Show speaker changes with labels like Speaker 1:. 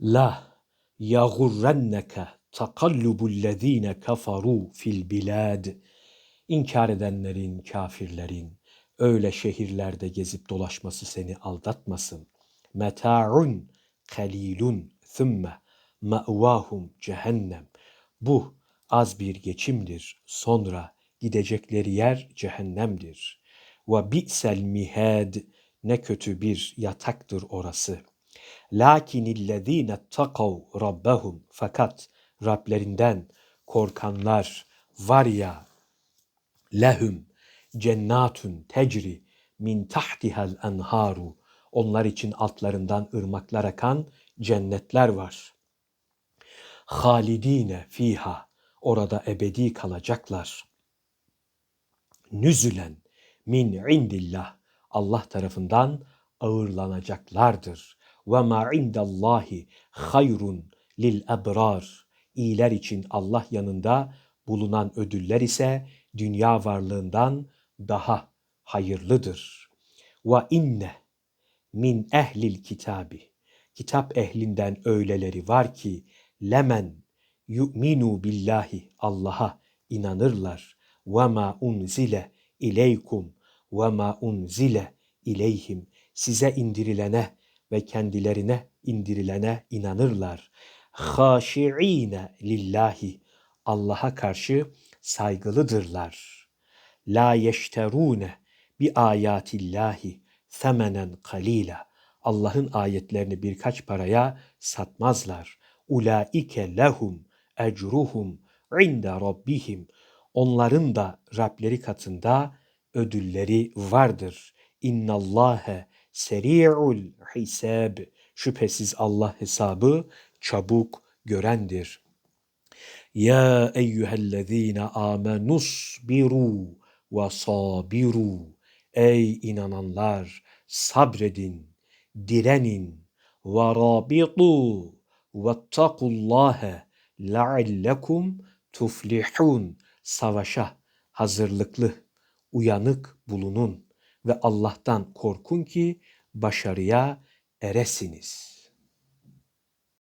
Speaker 1: La yagurrenneke takallubul kafaru fil bilad. İnkar edenlerin, kafirlerin öyle şehirlerde gezip dolaşması seni aldatmasın. Meta'un kalilun thumme ma'vahum cehennem. Bu az bir geçimdir. Sonra gidecekleri yer cehennemdir. Ve bi'sel mihad ne kötü bir yataktır orası. Lakinillezine takav rabbahum fakat Rablerinden korkanlar var ya lehum cennatun tecri min tahtihal enharu onlar için altlarından ırmaklar akan cennetler var. Halidine fiha orada ebedi kalacaklar. Nüzülen min indillah Allah tarafından ağırlanacaklardır. Ve ma indallahi hayrun lil ebrar. İyiler için Allah yanında bulunan ödüller ise dünya varlığından daha hayırlıdır. Ve inne min ehlil kitabi. Kitap ehlinden öyleleri var ki lemen yu'minu billahi Allah'a inanırlar. Ve ma unzile ileykum ve ma unzile ileyhim size indirilene ve kendilerine indirilene inanırlar. Haşi'ine lillahi Allah'a karşı saygılıdırlar. La yeşterune bi ayatillahi semenen kalila. Allah'ın ayetlerini birkaç paraya satmazlar. Ulaike lehum ecruhum inde rabbihim. Onların da Rableri katında ödülleri vardır. İnnallâhe seri'ul hisab. Şüphesiz Allah hesabı çabuk görendir. Ya eyyühellezine amenus biru ve sabiru. Ey inananlar sabredin, direnin ve rabitu ve takullâhe leallekum tuflihun. Savaşa hazırlıklı, uyanık bulunun ve Allah'tan korkun ki başarıya eresiniz.''